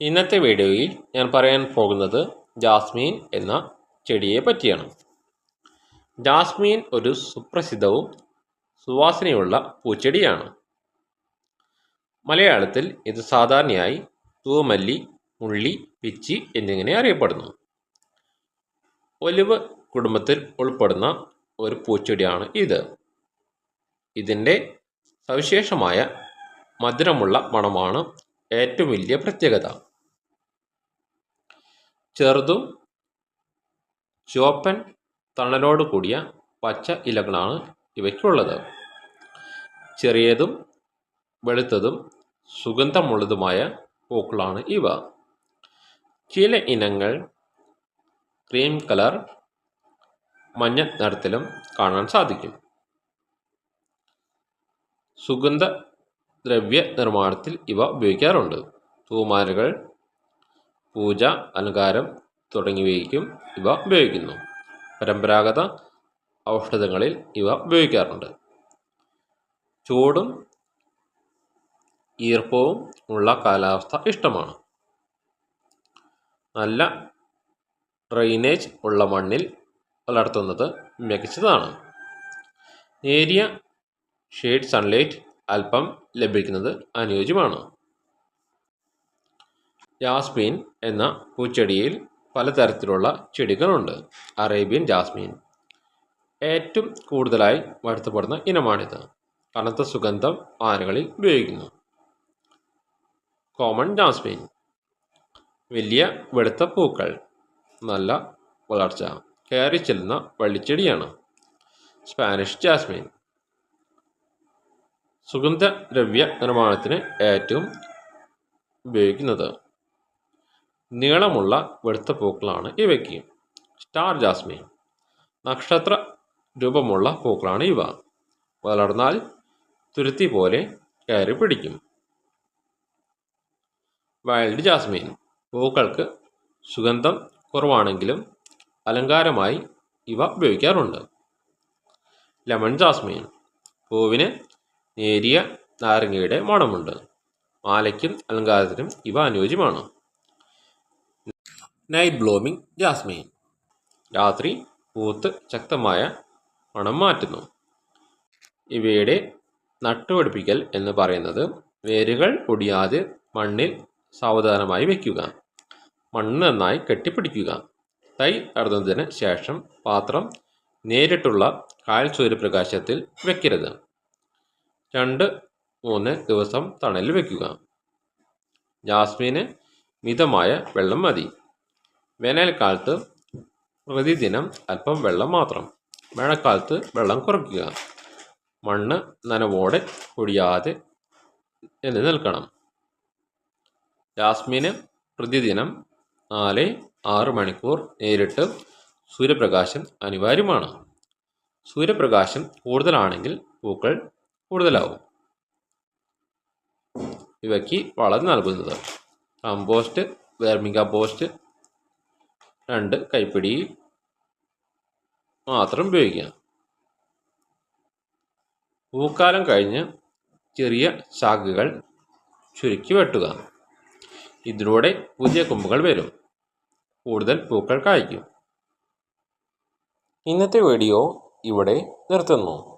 ഇന്നത്തെ വീഡിയോയിൽ ഞാൻ പറയാൻ പോകുന്നത് ജാസ്മീൻ എന്ന ചെടിയെ പറ്റിയാണ്. ജാസ്മീൻ ഒരു സുപ്രസിദ്ധവും സുവാസനയുള്ള പൂച്ചെടിയാണ്. മലയാളത്തിൽ ഇത് സാധാരണയായി തൂമല്ലി മുള്ളി പിച്ചി എന്നിങ്ങനെ അറിയപ്പെടുന്നു. ഒലിവ് കുടുംബത്തിൽ ഉൾപ്പെടുന്ന ഒരു പൂച്ചെടിയാണ് ഇത്. ഇതിന്റെ സവിശേഷമായ മധുരമുള്ള മണമാണ് ഏറ്റവും വലിയ പ്രത്യേകത. ചെറുതും ചുവപ്പൻ തണലോട് കൂടിയ പച്ച ഇലകളാണ് ഇവയ്ക്കുള്ളത്. ചെറിയതും വെളുത്തതും സുഗന്ധമുള്ളതുമായ പൂക്കളാണ് ഇവ. ചില ഇനങ്ങൾ ക്രീം കളർ മഞ്ഞ നിറത്തിലും കാണാൻ സാധിക്കും. സുഗന്ധ ദ്രവ്യ നിർമ്മാണത്തിൽ ഇവ ഉപയോഗിക്കാറുണ്ട്. തൂമാലകൾ പൂജ അലങ്കാരം തുടങ്ങിയവയ്ക്കും ഇവ ഉപയോഗിക്കുന്നു. പരമ്പരാഗത ഔഷധങ്ങളിൽ ഇവ ഉപയോഗിക്കാറുണ്ട്. ചൂടും ഈർപ്പവും ഉള്ള കാലാവസ്ഥ ഇഷ്ടമാണ്. നല്ല ഡ്രെയിനേജ് ഉള്ള മണ്ണിൽ വളർത്തുന്നത് മികച്ചതാണ്. നേരിയ ഷെയ്ഡ് സൺലൈറ്റ് അല്പം ലഭിക്കുന്നത് അനുയോജ്യമാണ്. ജാസ്മിൻ എന്ന പൂച്ചെടിയിൽ പലതരത്തിലുള്ള ചെടികളുണ്ട്. Arabian jasmine. ഏറ്റവും കൂടുതലായി വളർത്തപ്പെടുന്ന ഇനമാണിത്. കനത്ത സുഗന്ധം ആനകളിൽ ഉപയോഗിക്കുന്നു. Common jasmine. വലിയ വെളുത്ത പൂക്കൾ. നല്ല വളർച്ച. കയറി ചെല്ലുന്ന വള്ളിച്ചെടിയാണ്. Spanish Jasmine. സുഗന്ധദ്രവ്യ നിർമ്മാണത്തിന് ഏറ്റവും ഉപയോഗിക്കുന്നത്. നീളമുള്ള വെളുത്ത പൂക്കളാണ് ഇവയ്ക്ക്. Star jasmine. നക്ഷത്ര രൂപമുള്ള പൂക്കളാണ് ഇവ. വളർന്നാൽ തുരുത്തി പോലെ കയറി പിടിക്കും. Wild jasmine. പൂക്കൾക്ക് സുഗന്ധം കുറവാണെങ്കിലും അലങ്കാരമായി ഇവ ഉപയോഗിക്കാറുണ്ട്. Lemon jasmine. പൂവിന് നേരിയ നാരങ്ങയുടെ മണമുണ്ട്. മാലയ്ക്കും അലങ്കാരത്തിനും ഇവ അനുയോജ്യമാണ്. നൈറ്റ് ബ്ലൂമിംഗ് ജാസ്മിൻ രാത്രി പൂത്ത് ശക്തമായ മണം മാറ്റുന്നു. ഇവയുടെ നട്ടുപിടിപ്പിക്കൽ എന്ന് പറയുന്നത് വേരുകൾ ഒടിയാതെ മണ്ണിൽ സാവധാനമായി വയ്ക്കുക മണ്ണ് നന്നായി കെട്ടിപ്പിടിക്കുക. തൈ നടുന്നതിന് ശേഷം പാത്രം നേരിട്ടുള്ള കാൽ സൂര്യപ്രകാശത്തിൽ വയ്ക്കരുത് രണ്ട് മൂന്ന് ദിവസം തണലിൽ വയ്ക്കുക ജാസ്മിന് മിതമായ വെള്ളം മതി. വേനൽക്കാലത്ത് പ്രതിദിനം അല്പം വെള്ളം മാത്രം. മഴക്കാലത്ത് വെള്ളം കുറയ്ക്കുക. മണ്ണ് നനവോടെ പൊടിയാതെ എന്ന് നിൽക്കണം. ജാസ്മിന് പ്രതിദിനം നാല് ആറ് മണിക്കൂർ നേരിട്ട് സൂര്യപ്രകാശം അനിവാര്യമാണ്. സൂര്യപ്രകാശം കൂടുതലാണെങ്കിൽ പൂക്കൾ കൂടുതലാവും. ഇവയ്ക്ക് വളം നൽകുന്നത്. കമ്പോസ്റ്റ് വേർമിക പോസ്റ്റ് രണ്ട് കൈപ്പിടി മാത്രം ഉപയോഗിക്കാം. പൂക്കാലം കഴിഞ്ഞ് ചെറിയ ചാക്കുകൾ ചുരുക്കി വെട്ടുക. ഇതിലൂടെ പുതിയ കൊമ്പുകൾ വരും. കൂടുതൽ പൂക്കൾ കായ്ക്കും. ഇന്നത്തെ വീഡിയോ ഇവിടെ നിർത്തുന്നു.